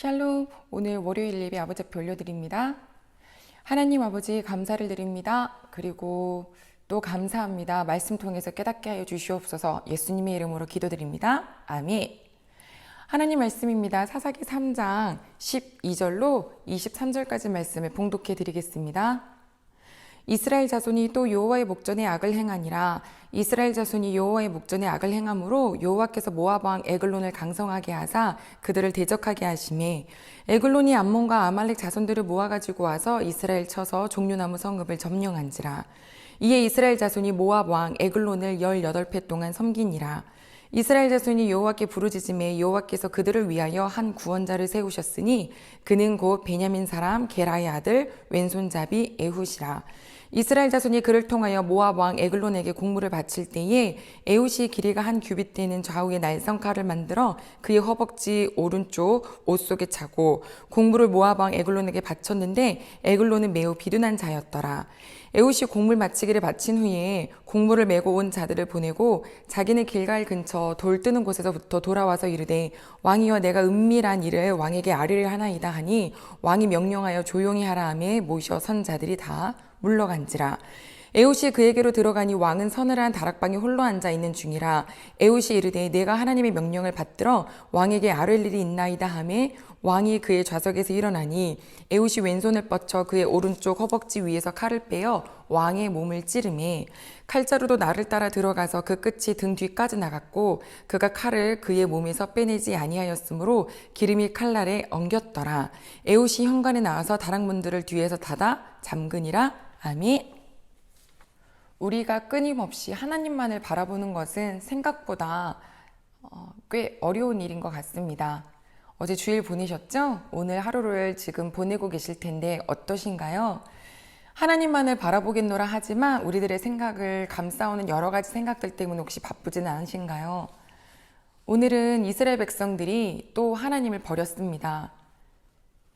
샬롬, 오늘 월요일 예배 아버지 앞에 올려드립니다. 하나님 아버지 감사를 드립니다. 그리고 또 감사합니다. 말씀 통해서 깨닫게 하여 주시옵소서 예수님의 이름으로 기도드립니다. 아멘. 하나님 말씀입니다. 사사기 3장 12절로 23절까지 말씀을 봉독해 드리겠습니다. 이스라엘 자손이 또 여호와의 목전에 악을 행하니라. 이스라엘 자손이 여호와의 목전에 악을 행함으로 여호와께서 모압 왕 에글론을 강성하게 하사 그들을 대적하게 하심에 에글론이 암몬과 아말렉 자손들을 모아 가지고 와서 이스라엘 쳐서 종류나무 성읍을 점령한지라. 이에 이스라엘 자손이 모압 왕 에글론을 18회 동안 섬기니라. 이스라엘 자손이 여호와께 부르짖음에 여호와께서 그들을 위하여 한 구원자를 세우셨으니 그는 곧 베냐민 사람 게라의 아들 왼손잡이 에훗이라 이스라엘 자손이 그를 통하여 모압 왕 에글론에게 공물을 바칠 때에 에훗이 길이가 한 규빗 되는 좌우에 날성칼을 만들어 그의 허벅지 오른쪽 옷 속에 차고 공물을 모압 왕 에글론에게 바쳤는데 에글론은 매우 비둔한 자였더라. 에훗이 공물 마치기를 마친 후에 공물을 메고 온 자들을 보내고 자기는 길갈 근처 돌 뜨는 곳에서부터 돌아와서 이르되 왕이여 내가 은밀한 일을 왕에게 아뢰를 하나이다 하니 왕이 명령하여 조용히 하라 하매 모셔 선 자들이 다 물러간지라 에훗이 그에게로 들어가니 왕은 서늘한 다락방에 홀로 앉아 있는 중이라 에훗이 이르되 내가 하나님의 명령을 받들어 왕에게 아뢰 일이 있나이다 하매 왕이 그의 좌석에서 일어나니 에훗이 왼손을 뻗쳐 그의 오른쪽 허벅지 위에서 칼을 빼어 왕의 몸을 찌르매 칼자루도 나를 따라 들어가서 그 끝이 등 뒤까지 나갔고 그가 칼을 그의 몸에서 빼내지 아니하였으므로 기름이 칼날에 엉겼더라 에훗이 현관에 나와서 다락문들을 뒤에서 닫아 잠그니라 아멘. 우리가 끊임없이 하나님만을 바라보는 것은 생각보다 어, 꽤 어려운 일인 것 같습니다. 어제 주일 보내셨죠? 오늘 하루를 지금 보내고 계실 텐데 어떠신가요? 하나님만을 바라보겠노라 하지만 우리들의 생각을 감싸오는 여러 가지 생각들 때문에 혹시 바쁘지는 않으신가요? 오늘은 이스라엘 백성들이 또 하나님을 버렸습니다.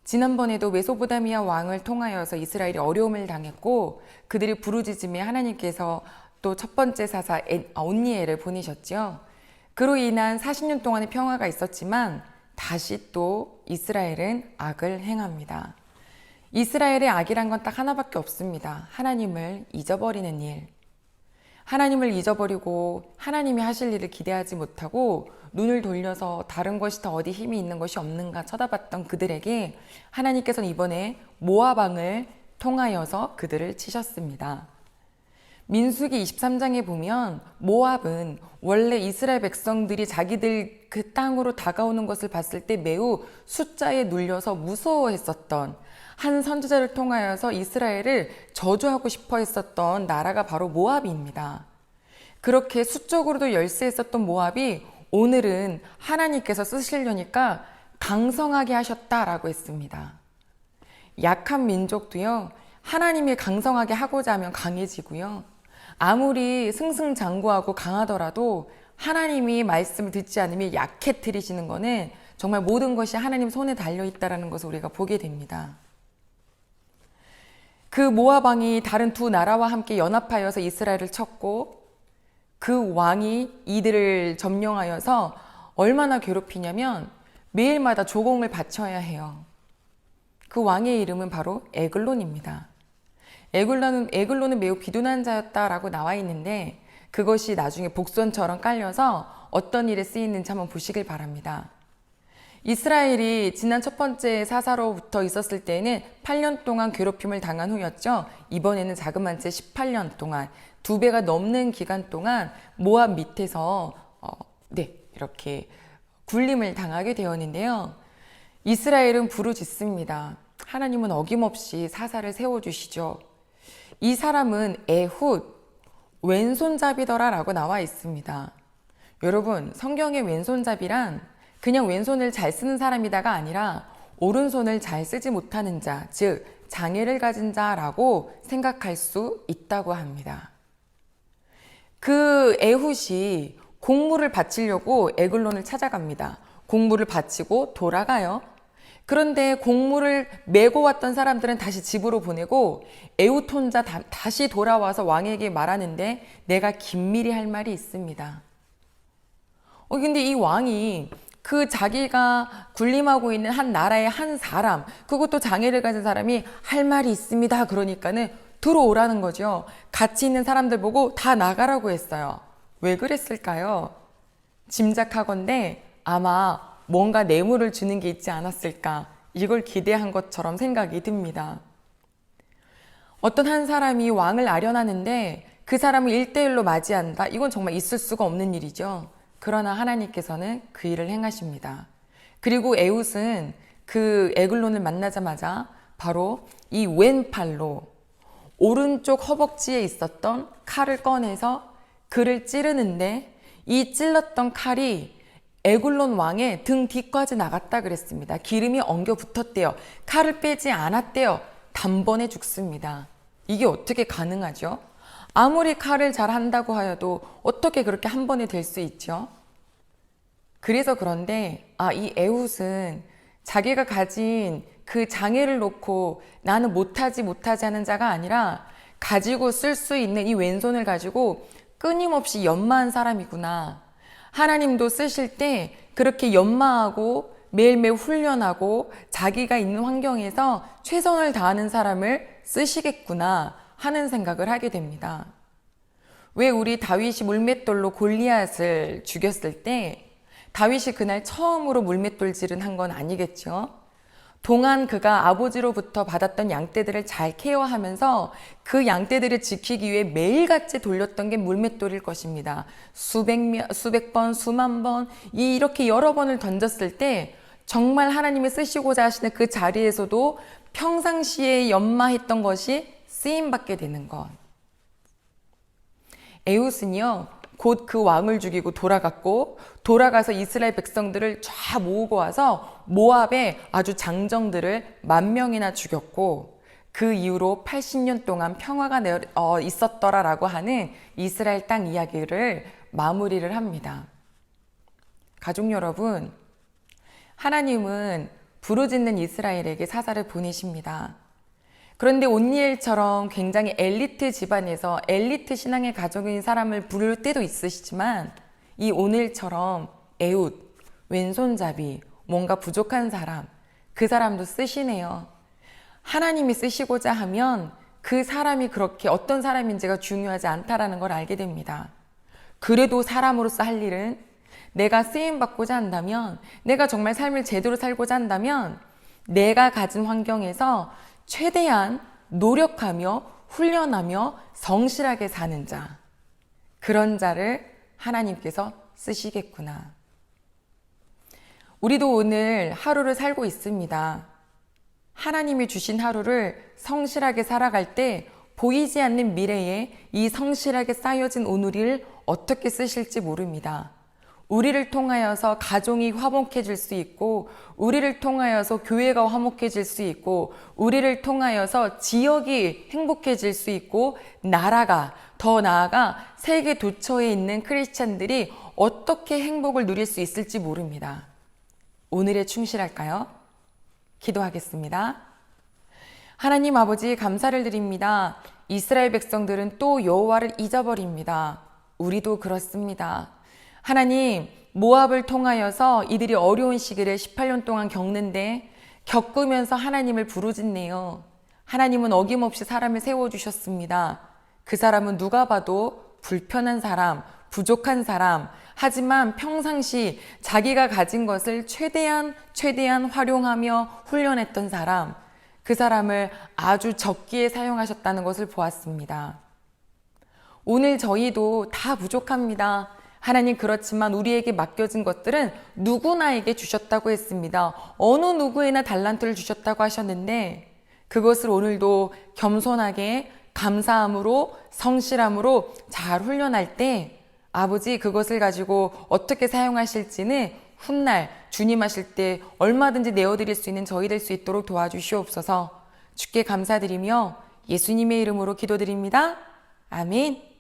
지난번에도 메소보다미아 왕을 통하여서 이스라엘이 어려움을 당했고 그들이 부르짖음에 하나님께서 또 첫 번째 사사 아, 온니엘을 보내셨죠. 그로 인한 40년 동안의 평화가 있었지만 다시 또 이스라엘은 악을 행합니다. 이스라엘의 악이란 건 딱 하나밖에 없습니다. 하나님을 잊어버리는 일. 하나님을 잊어버리고 하나님이 하실 일을 기대하지 못하고 눈을 돌려서 다른 것이 더 어디 힘이 있는 것이 없는가 쳐다봤던 그들에게 하나님께서는 이번에 모아방을 통하여서 그들을 치셨습니다. 민수기 23장에 보면 모압은 원래 이스라엘 백성들이 자기들 그 땅으로 다가오는 것을 봤을 때 매우 숫자에 눌려서 무서워했었던 한 선지자를 통하여서 이스라엘을 저주하고 싶어 했었던 나라가 바로 모압입니다. 그렇게 수적으로도 열세했었던 모압이 오늘은 하나님께서 쓰시려니까 강성하게 하셨다라고 했습니다. 약한 민족도요, 하나님이 강성하게 하고자 하면 강해지고요. 아무리 승승장구하고 강하더라도 하나님이 말씀을 듣지 않으면 약해뜨리시는 것은 정말 모든 것이 하나님 손에 달려 있다라는 것을 우리가 보게 됩니다. 그 모아방이 다른 두 나라와 함께 연합하여서 이스라엘을 쳤고 그 왕이 이들을 점령하여서 얼마나 괴롭히냐면 매일마다 조공을 바쳐야 해요. 그 왕의 이름은 바로 에글론입니다. 에글론은, 에글론은 매우 비둔한 자였다라고 나와 있는데 그것이 나중에 복선처럼 깔려서 어떤 일에 쓰이는지 한번 보시길 바랍니다. 이스라엘이 지난 첫 번째 사사로부터 있었을 때는 8년 동안 괴롭힘을 당한 후였죠. 이번에는 자그만 채 18년 동안 두 배가 넘는 기간 동안 모압 밑에서 어, 네 이렇게 굴림을 당하게 되었는데요. 이스라엘은 부르짖습니다. 하나님은 어김없이 사사를 세워주시죠. 이 사람은 에훗 왼손잡이더라라고 나와 있습니다. 여러분 성경의 왼손잡이란 그냥 왼손을 잘 쓰는 사람이다가 아니라 오른손을 잘 쓰지 못하는 자, 즉 장애를 가진 자라고 생각할 수 있다고 합니다. 그 에훗이 공물을 바치려고 에글론을 찾아갑니다. 공물을 바치고 돌아가요. 그런데 공물을 메고 왔던 사람들은 다시 집으로 보내고 에훗 혼자 다, 시 돌아와서 왕에게 말하는데 내가 긴밀히 할 말이 있습니다. 어, 근데 이 왕이 그 자기가 군림하고 있는 한 나라의 한 사람, 그것도 장애를 가진 사람이 할 말이 있습니다. 그러니까는 들어오라는 거죠. 같이 있는 사람들 보고 다 나가라고 했어요. 왜 그랬을까요? 짐작하건대 아마 뭔가 뇌물을 주는 게 있지 않았을까. 이걸 기대한 것처럼 생각이 듭니다. 어떤 한 사람이 왕을 아련하는데 그 사람을 일대일로 맞이한다? 이건 정말 있을 수가 없는 일이죠. 그러나 하나님께서는 그 일을 행하십니다. 그리고 에웃은 그 에글론을 만나자마자 바로 이 왼팔로 오른쪽 허벅지에 있었던 칼을 꺼내서 그를 찌르는데 이 찔렀던 칼이 에굴론 왕의 등 뒤까지 나갔다 그랬습니다. 기름이 엉겨 붙었대요. 칼을 빼지 않았대요. 단번에 죽습니다. 이게 어떻게 가능하죠? 아무리 칼을 잘 한다고 하여도 어떻게 그렇게 한 번에 될 수 있죠? 그래서 그런데 아, 이 에웃은 자기가 가진 그 장애를 놓고 나는 못하지 못하지 하는 자가 아니라 가지고 쓸 수 있는 이 왼손을 가지고 끊임없이 연마한 사람이구나. 하나님도 쓰실 때 그렇게 연마하고 매일매일 훈련하고 자기가 있는 환경에서 최선을 다하는 사람을 쓰시겠구나 하는 생각을 하게 됩니다. 왜 우리 다윗이 물맷돌로 골리앗을 죽였을 때 다윗이 그날 처음으로 물맷돌질은 한 건 아니겠죠? 동안 그가 아버지로부터 받았던 양떼들을 잘 케어하면서 그 양떼들을 지키기 위해 매일같이 돌렸던 게 물맷돌일 것입니다. 수백, 명- 수백 번, 수만 번, 이- 이렇게 여러 번을 던졌을 때 정말 하나님이 쓰시고자 하시는 그 자리에서도 평상시에 연마했던 것이 쓰임받게 되는 것. 에웃은요, 곧 그 왕을 죽이고 돌아갔고, 돌아가서 이스라엘 백성들을 쫙 모으고 와서 모압의 아주 장정들을 만 명이나 죽였고, 그 이후로 80년 동안 평화가 내- 어, 있었더라라고 하는 이스라엘 땅 이야기를 마무리를 합니다. 가족 여러분, 하나님은 부르짖는 이스라엘에게 사자를 보내십니다. 그런데 온니엘처럼 굉장히 엘리트 집안에서 엘리트 신앙의 가족인 사람을 부를 때도 있으시지만 이 오늘처럼 에웃, 왼손잡이, 뭔가 부족한 사람, 그 사람도 쓰시네요. 하나님이 쓰시고자 하면 그 사람이 그렇게 어떤 사람인지가 중요하지 않다라는 걸 알게 됩니다. 그래도 사람으로서 할 일은 내가 쓰임 받고자 한다면, 내가 정말 삶을 제대로 살고자 한다면, 내가 가진 환경에서 최대한 노력하며 훈련하며 성실하게 사는 자. 그런 자를 하나님께서 쓰시겠구나. 우리도 오늘 하루를 살고 있습니다. 하나님이 주신 하루를 성실하게 살아갈 때 보이지 않는 미래에 이 성실하게 쌓여진 오늘을 어떻게 쓰실지 모릅니다. 우리를 통하여서 가정이 화목해질 수 있고, 우리를 통하여서 교회가 화목해질 수 있고, 우리를 통하여서 지역이 행복해질 수 있고, 나라가 더 나아가 세계 도처에 있는 크리스찬들이 어떻게 행복을 누릴 수 있을지 모릅니다. 오늘에 충실할까요? 기도하겠습니다. 하나님 아버지 감사를 드립니다. 이스라엘 백성들은 또 여호와를 잊어버립니다. 우리도 그렇습니다. 하나님 모압을 통하여서 이들이 어려운 시기를 18년 동안 겪는데 겪으면서 하나님을 부르짖네요. 하나님은 어김없이 사람을 세워 주셨습니다. 그 사람은 누가 봐도 불편한 사람, 부족한 사람, 하지만 평상시 자기가 가진 것을 최대한 최대한 활용하며 훈련했던 사람, 그 사람을 아주 적기에 사용하셨다는 것을 보았습니다. 오늘 저희도 다 부족합니다. 하나님 그렇지만 우리에게 맡겨진 것들은 누구나에게 주셨다고 했습니다. 어느 누구에나 달란트를 주셨다고 하셨는데 그것을 오늘도 겸손하게 감사함으로 성실함으로 잘 훈련할 때 아버지 그것을 가지고 어떻게 사용하실지는 훗날 주님 하실 때 얼마든지 내어드릴 수 있는 저희 될 수 있도록 도와주시옵소서 주께 감사드리며 예수님의 이름으로 기도드립니다. 아멘.